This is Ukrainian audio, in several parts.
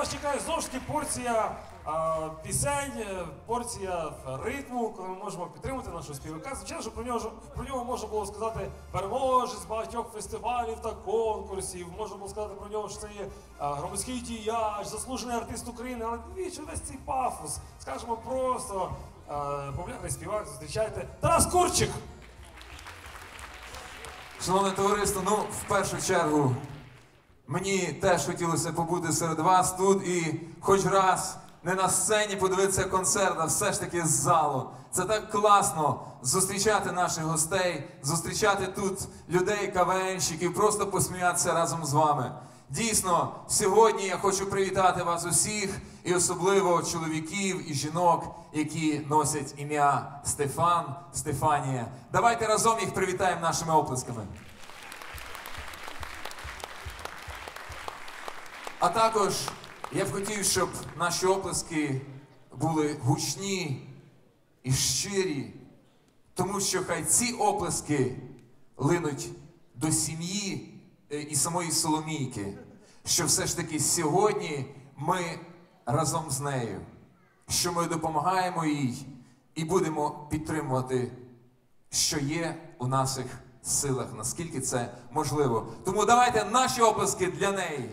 вас чекає знову ж таки порція а, пісень, е, порція ритму, коли ми можемо підтримати нашого співака. Звичайно, що про нього про нього можна було сказати переможець багатьох фестивалів та конкурсів. Можна було сказати про нього, що це є громадський діяч, заслужений артист України. Але навіщо весь цей пафос? Скажемо просто популярний співак. Зустрічайте Тарас Курчик. Шановне товариство, ну в першу чергу мені теж хотілося побути серед вас тут і хоч раз не на сцені подивитися концерт, а все ж таки з залу. Це так класно зустрічати наших гостей, зустрічати тут людей, кавенщиків, просто посміятися разом з вами. Дійсно, сьогодні я хочу привітати вас усіх, і особливо чоловіків і жінок, які носять ім'я Стефан, Стефанія. Давайте разом їх привітаємо нашими оплесками. А також я б хотів, щоб наші оплески були гучні і щирі, тому що хай ці оплески линуть до сім'ї е, і самої Соломійки, що все ж таки сьогодні ми разом з нею, що ми допомагаємо їй і будемо підтримувати, що є у наших силах, наскільки це можливо. Тому давайте наші оплески для неї.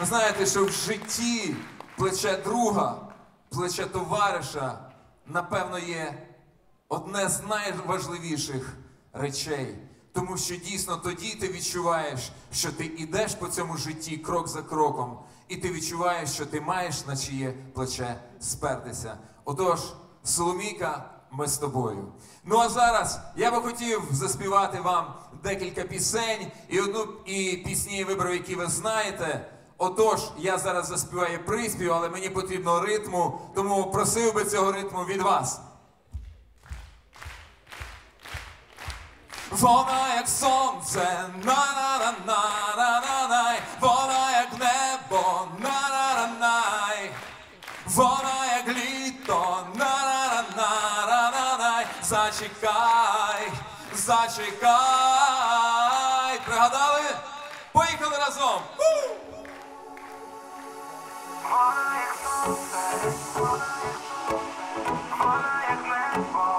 Ви знаєте, що в житті плече друга, плече товариша, напевно, є одне з найважливіших речей. Тому що дійсно тоді ти відчуваєш, що ти йдеш по цьому житті крок за кроком, і ти відчуваєш, що ти маєш на чиє плече спертися. Отож, Соломійка, ми з тобою. Ну а зараз я би хотів заспівати вам декілька пісень і одну і пісні вибрав, які ви знаєте. Отож, я зараз заспіваю приспів, але мені потрібно ритму, тому просив би цього ритму від вас. Вона як сонце, на-на-на-на-на-на-най, вона як небо, на-на-на-най, вона як літо, на-на-на-на-на-най, зачекай, зачекай. Сонце, вона як вона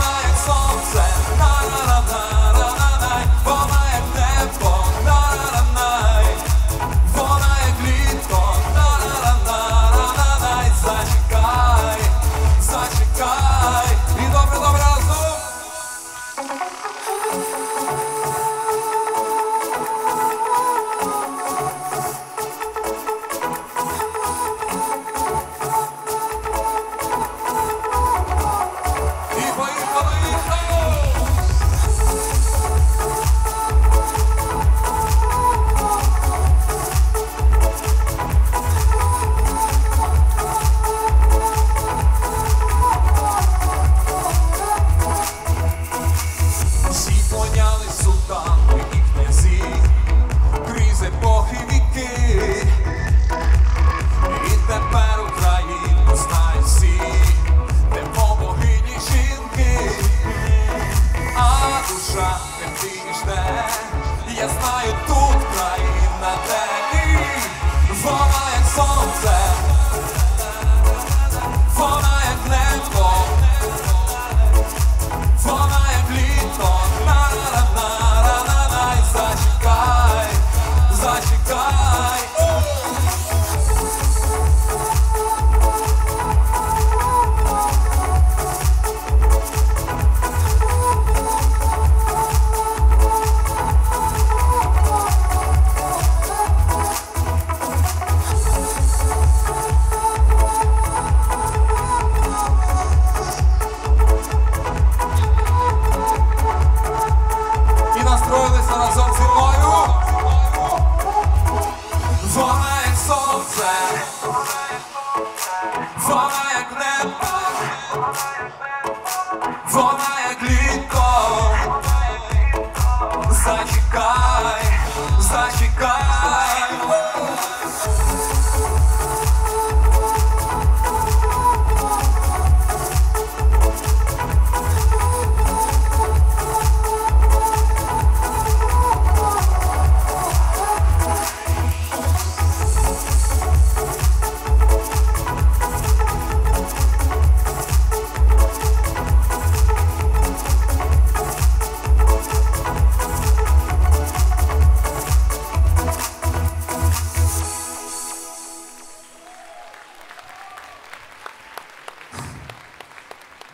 my songs and na na na na.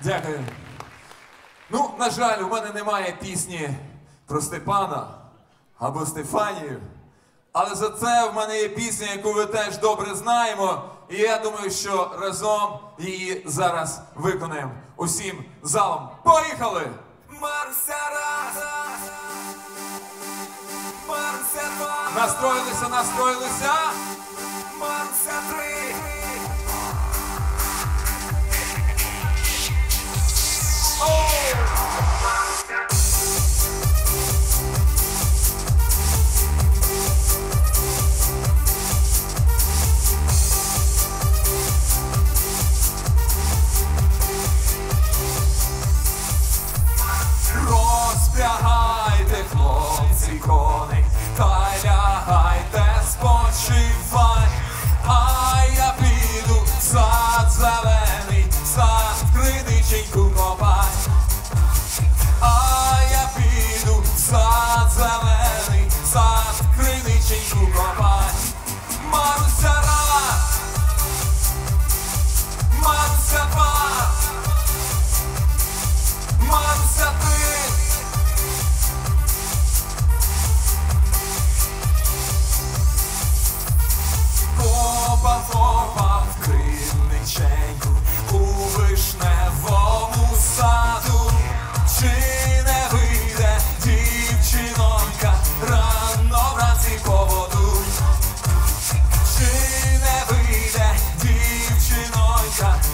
Дякую. Ну, на жаль, у мене немає пісні про Степана або Стефанію. Але за це в мене є пісня, яку ви теж добре знаємо. І я думаю, що разом її зараз виконаємо усім залом. Поїхали! Настроїлися, настроїлися.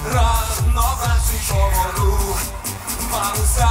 Рано вранці по воду, Маруся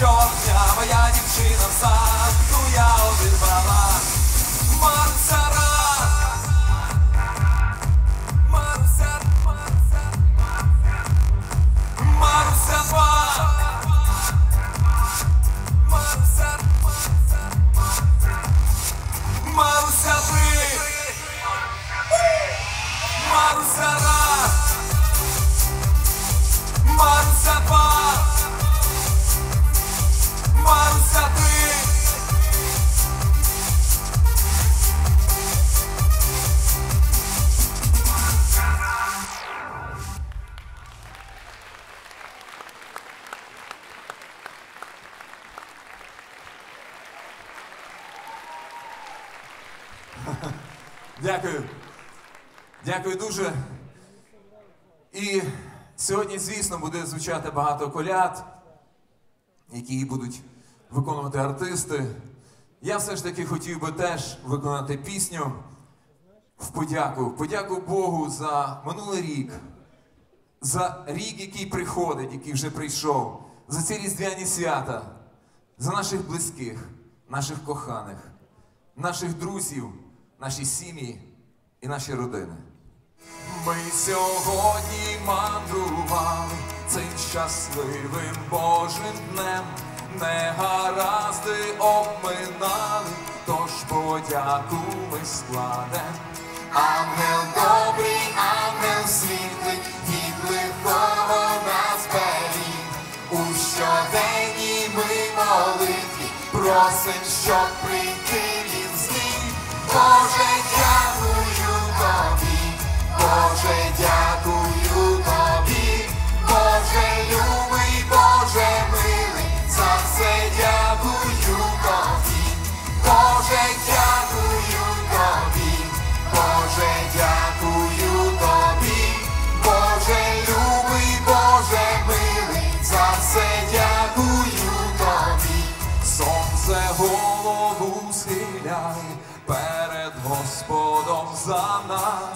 show up now. Дякую дуже. І сьогодні, звісно, буде звучати багато коляд, які будуть виконувати артисти. Я все ж таки хотів би теж виконати пісню в подяку. В подяку Богу за минулий рік, за рік, який приходить, який вже прийшов, за ці різдвяні свята, за наших близьких, наших коханих, наших друзів, наші сім'ї і наші родини. Ми сьогодні мандрували цим щасливим Божим днем, негаразди обминали, тож подяку ми складем. Ангел добрий, ангел світлий, від лихого нас беріг. У щоденній ми молитві просим, щоб прийти він зміг. Боже, дякую Боже, дякую тобі, Боже любий, Боже милий, за все дякую тобі, Боже, дякую тобі, Боже, дякую тобі, Боже любий, Боже милий, за все дякую тобі, сонце голову схиляй перед Господом за нас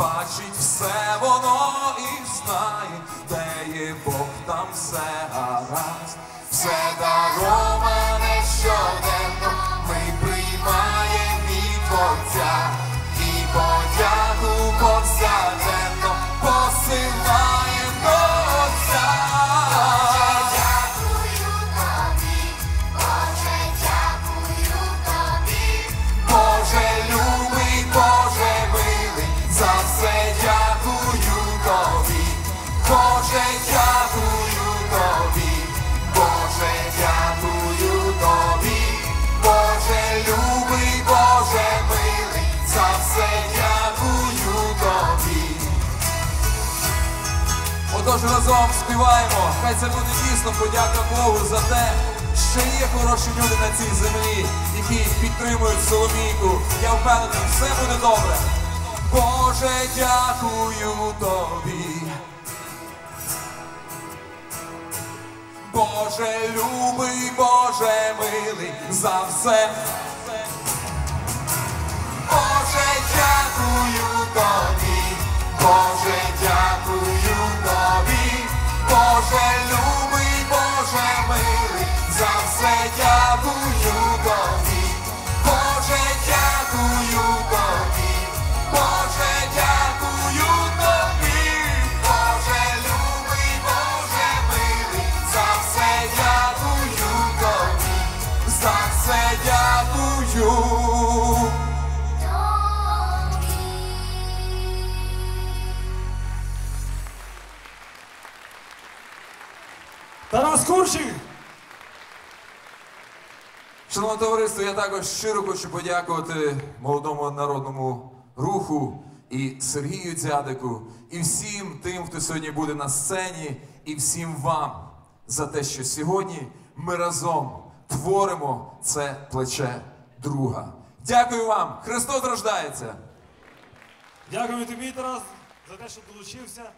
бачить все воно і знає, де є Бог, там все гаразд, все дароване щоденно, ми приймаємо від Творця і подяку повсякденно Отож разом співаємо, хай це буде дійсно подяка Богу за те, що є хороші люди на цій землі, які підтримують Соломійку. Я впевнений, все буде добре. Боже, дякую тобі. Боже любий, Боже милий, за все. Боже, дякую тобі, Боже любий, Боже милий, за все дякую тобі, Боже, дякую тобі, Боже, дякую Курчик! Шановне товариство, я також щиро хочу подякувати молодому народному руху і Сергію Дзядику, і всім тим, хто сьогодні буде на сцені, і всім вам за те, що сьогодні ми разом творимо це плече друга. Дякую вам! Христос рождається! Дякую тобі, Тарас, за те, що долучився.